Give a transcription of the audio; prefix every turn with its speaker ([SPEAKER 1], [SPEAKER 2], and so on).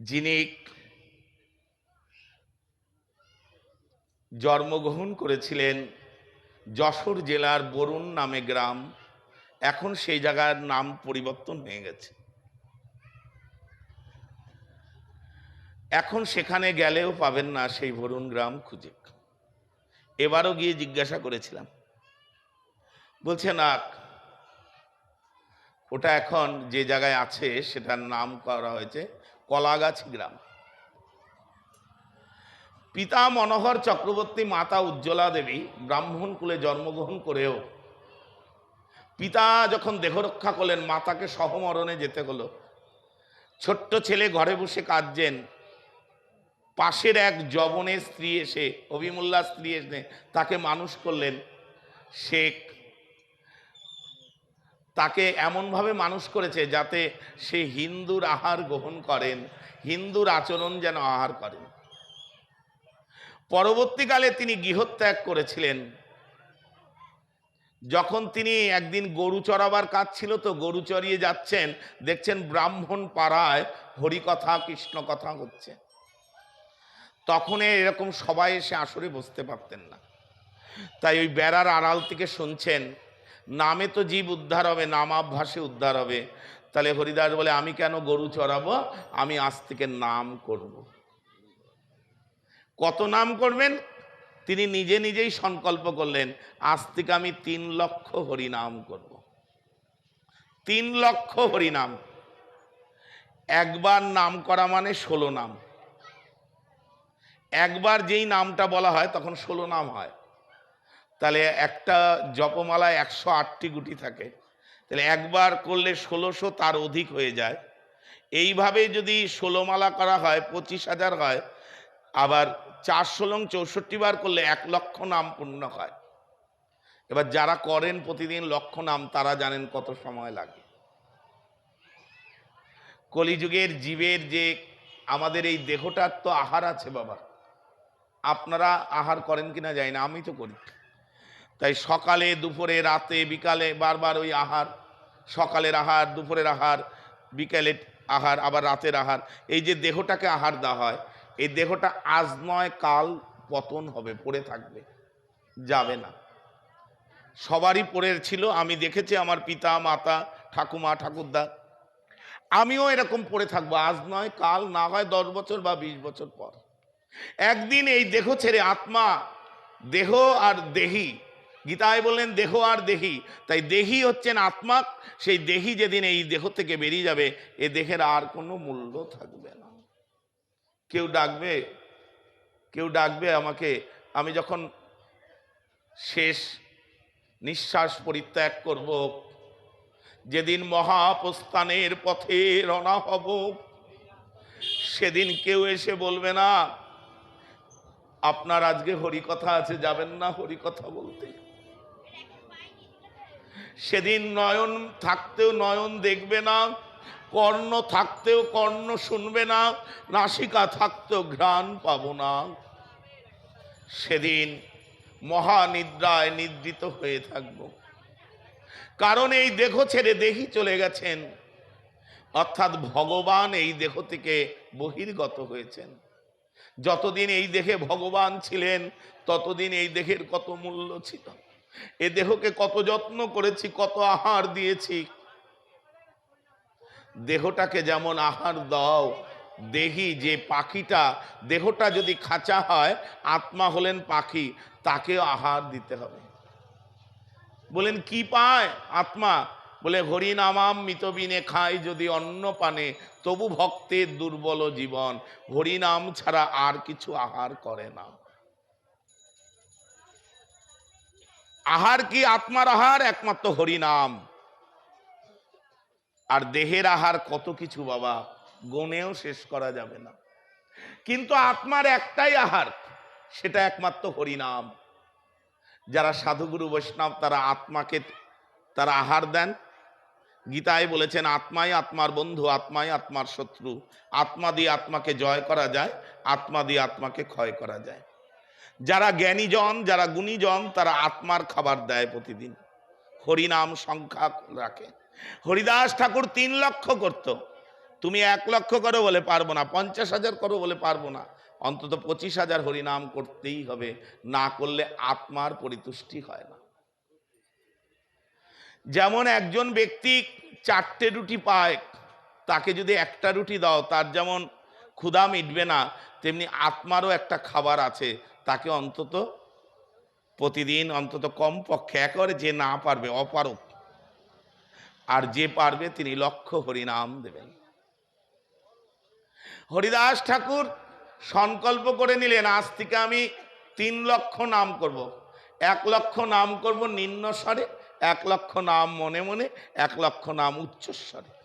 [SPEAKER 1] যিনি জন্মগ্রহণ করেছিলেন যশোর জেলার বরুণ নামে গ্রাম, এখন সেই জায়গার নাম পরিবর্তন হয়ে গেছে। এখন সেখানে গেলেও পাবেন না সেই বরুণ গ্রাম খুঁজে। এবারও গিয়ে জিজ্ঞাসা করেছিলাম। বলছে, না, ওটা এখন যে জায়গায় আছে সেটার নাম করা হয়েছে কলাগাছি গ্রাম। পিতা মনোহর চক্রবর্তী, মাতা উজ্জ্বলা দেবী ব্রাহ্মণ কুলে জন্মগ্রহণ করেও পিতা যখন দেহ রক্ষা করলেন, মাতাকে সহমরণে যেতে হলো। ছোট্ট ছেলে ঘরে বসে কাঁদছেন। পাশের এক জবনের স্ত্রী এসে অভিমুল্লা স্ত্রী এসে তাকে মানুষ করলেন। শেখ তাকে এমনভাবে মানুষ করেছে যাতে সে হিন্দুর আহার গ্রহণ করেন, হিন্দুর আচরণ যেন আহার করেন। পরবর্তীকালে তিনি গৃহত্যাগ করেছিলেন। যখন তিনি একদিন গরু চড়াবার কাজ ছিল তো গরু চড়িয়ে যাচ্ছেন, দেখছেন ব্রাহ্মণ পাড়ায় হরিকথা কৃষ্ণ কথা হচ্ছে। তখন এরকম সবাই এসে আসরে বসতে পারতেন না। তাই ওই বেড়ার আড়াল থেকে শুনছেন নামে তো জীব উদ্ধার হবে নামাভ্যাসে উদ্ধার হবে। তাহলে হরিদাস বলে, আমি কেন গরু চড়াবো? আমি আজ থেকে নাম করব। কত নাম করবেন? তিনি নিজে নিজেই সংকল্প করলেন, আজ থেকে আমি তিন লক্ষ হরিনাম করব। তিন লক্ষ হরিনাম। একবার নাম করা মানে ষোলো নাম। একবার যেই নামটা বলা হয়, তখন ষোলো নাম হয়। তাহলে একটা জপমালায় একশো আটটি গুটি থাকে। তাহলে একবার করলে ষোলোশো তার অধিক হয়ে যায়। এইভাবে যদি ষোলো মালা করা হয়, পঁচিশ হাজার হয়, আবার চার ষোলং চৌষট্টি বার করলে এক লক্ষ নাম পূর্ণ হয়। এবার যারা করেন প্রতিদিন লক্ষ নাম, তারা জানেন কত সময় লাগে। কলিযুগের জীবের যে আমাদের এই দেহটার তো আহার আছে বাবা। আপনারা আহার করেন কিনা যায় না, আমি তো করি। তাই সকালে, দুপুরে, রাতে, বিকালে বারবার ওই আহার, সকালের আহার, দুপুরের আহার, বিকালের আহার, আবার রাতের আহার, এই যে দেহটাকে আহার দেওয়া হয়, এই দেহটা আজ নয়, কাল পতন হবে, পড়ে থাকবে, যাবে না। সবারই পড়ে ছিল, আমি দেখেছি আমার পিতা, মাতা, ঠাকুমা, ঠাকুরদা, আমিও এরকম পড়ে থাকব, আজ নয়, কাল না হয় দশ বছর বা বিশ বছর পর। একদিন এই দেহ ছেড়ে আত্মা, দেহ আর দেহি গীতায় বললেন, দেহ আর দেহি। তাই দেহি হচ্ছেন আত্মা। সেই দেহি যেদিন এই দেহ থেকে বেরিয়ে যাবে, এ দেহের আর কোনো মূল্য থাকবে না। কেউ ডাকবে কেউ ডাকবে আমাকে, আমি যখন শেষ নিঃশ্বাস পরিত্যাগ করব, যেদিন মহাপ্রস্থানের পথে রওনা হব, সেদিন কেউ এসে বলবে না, আপনার আজকে হরিকথা আছে, যাবেন না হরিকথা বলতে। সেদিন নয়ন থাকতেও নয়ন দেখবে না, কর্ণ থাকতেও কর্ণ শুনবে না, নাসিকা থাকতেও ঘ্রাণ পাবো না। সেদিন মহানিদ্রায় নিদ্রিত হয়ে থাকব। কারণ এই দেহ ছেড়ে দেহি চলে গেছেন। অর্থাৎ ভগবান এই দেহ থেকে বহির্গত হয়েছেন। যতদিন এই দেহে ভগবান ছিলেন, ততদিন এই দেহের কত মূল্য ছিল? এ দেহকে কত যত্ন করেছি, কত আহার দিয়েছি। দেহটাকে যেমন আহার দাও, দেহি যে পাখিটা, দেহটা যদি খাঁচা হয়, আত্মা হলেন পাখি তাকেও আহার দিতে হবে। বলেন, কি পায় আত্মা? বলে, হরিনামাম মিতবিনে খায় যদি অন্ন পানে, তবু ভক্তের দুর্বল জীবন। হরিনাম ছাড়া আর কিছু আহার করে না। আহার কি আত্মার আহার? একমাত্র হরিনাম। আর দেহের আহার কত কিছু বাবা, গনেও শেষ করা যাবে না। কিন্তু আত্মার একটাই আহার, সেটা একমাত্র হরিনাম। যারা সাধুগুরু বৈষ্ণব, তারা আত্মাকে, তারা আহার দেন। গীতায় বলেছেন, আত্মাই আত্মার বন্ধু, আত্মাই আত্মার শত্রু। আত্মা দিয়ে আত্মাকে জয় করা যায়, আত্মা দিয়ে আত্মাকে ক্ষয় করা যায়। যারা জ্ঞানীজন, যারা গুণীজন, তারা আত্মার খাবার দেয় প্রতিদিন। হরিনাম সংখ্যা রাখে। হরিদাস ঠাকুর তিন লক্ষ করত। তুমি এক লক্ষ করো বলে পারব না, পঞ্চাশ হাজার করো বলে পারব না। অন্তত পঁচিশ হাজার হরিনাম করতেই হবে, না করলে আত্মার পরিতুষ্টি হয় না। যেমন একজন ব্যক্তি চারটে রুটি পায়, তাকে যদি একটা রুটি দাও, তার যেমন ক্ষুধা মিটবে না, তেমনি আত্মারও একটা খাবার আছে। তাকে অন্তত প্রতিদিন অন্তত কম পক্ষে একেবারে যে না পারবে, অপারক। আর যে পারবে তিনি লক্ষ হরিনাম দেবেন। হরিদাস ঠাকুর সংকল্প করে নিলেন, আজ থেকে আমি তিন লক্ষ নাম করব। এক লক্ষ নাম করব নিম্ন স্বরে এক লক্ষ নাম মনে মনে, এক লক্ষ নাম উচ্চস্বরে।